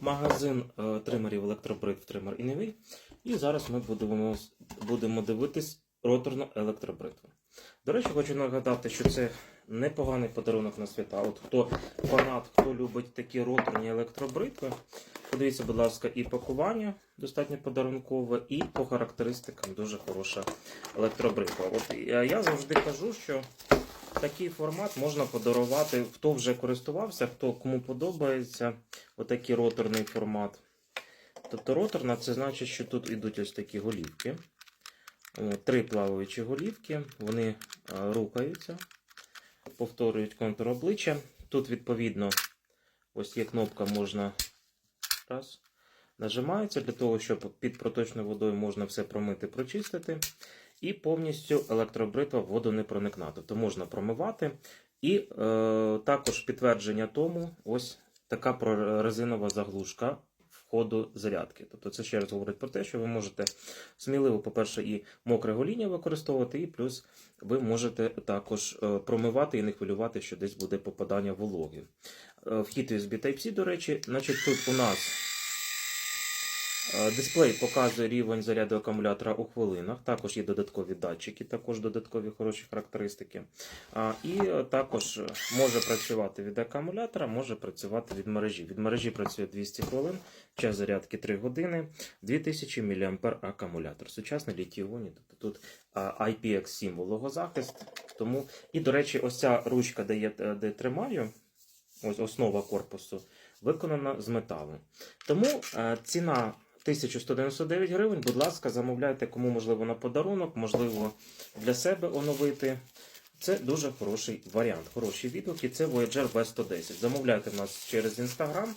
магазин е, тримерів електробрит в тример і новий. І зараз ми будемо, будемо дивитись роторну електробритву. До речі, хочу нагадати, що це непоганий подарунок на свята. От хто фанат, хто любить такі роторні електробритви, подивіться, будь ласка, і пакування достатньо подарункове, і по характеристикам дуже хороша електробритва. От я я завжди кажу, що такий формат можна подарувати, хто вже користувався, хто кому подобається отакий роторний формат. Тобто роторна, це значить, що тут йдуть ось такі голівки. Три плаваючі голівки, вони е, рухаються, повторюють контур обличчя. Тут, відповідно, ось є кнопка, можна раз, нажимається для того, щоб під проточною водою можна все промити, прочистити. І повністю електробритва воду не проникна. Тобто можна промивати. І е, також підтвердження тому ось така прорезинова заглушка входу зарядки. Тобто це ще раз говорить про те, що ви можете сміливо, по-перше, і мокре гоління використовувати, і плюс ви можете також е, промивати і не хвилювати, що десь буде попадання вологи. Е, Вхід USB Type-C, до речі, значить тут у нас. Е, Дисплей показує рівень заряду акумулятора у хвилинах. Також є додаткові датчики, також додаткові хороші характеристики. І також може працювати від акумулятора, може працювати від мережі. Від мережі працює 200 хвилин, час зарядки 3 години, 2000 мА акумулятор. Сучасний літій-іонний, тобто тут IPX7 вологозахист. Тому... І, до речі, ось ця ручка, де я е, де тримаю, ось основа корпусу, виконана з металу. Тому е, ціна 1199 гривень. Будь ласка, замовляйте, кому можливо на подарунок, можливо, для себе оновити. Це дуже хороший варіант. Хороші відгуки. Це Voyager B110. Замовляйте в нас через Instagram.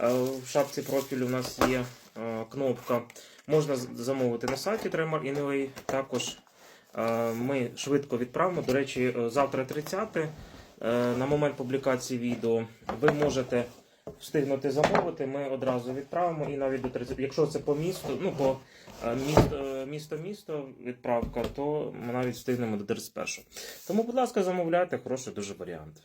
Е, В шапці профілю у нас є е, кнопка. Можна замовити на сайті Tremor Anyway. Також е, ми швидко відправимо. До речі, завтра 30 е, на момент публікації відео ви можете встигнути замовити, ми одразу відправимо і навіть до 30. Якщо це по місту, ну по е, місто, місто, місто відправка, то ми навіть встигнемо до 31. Тому, будь ласка, замовляйте, хороший дуже варіант.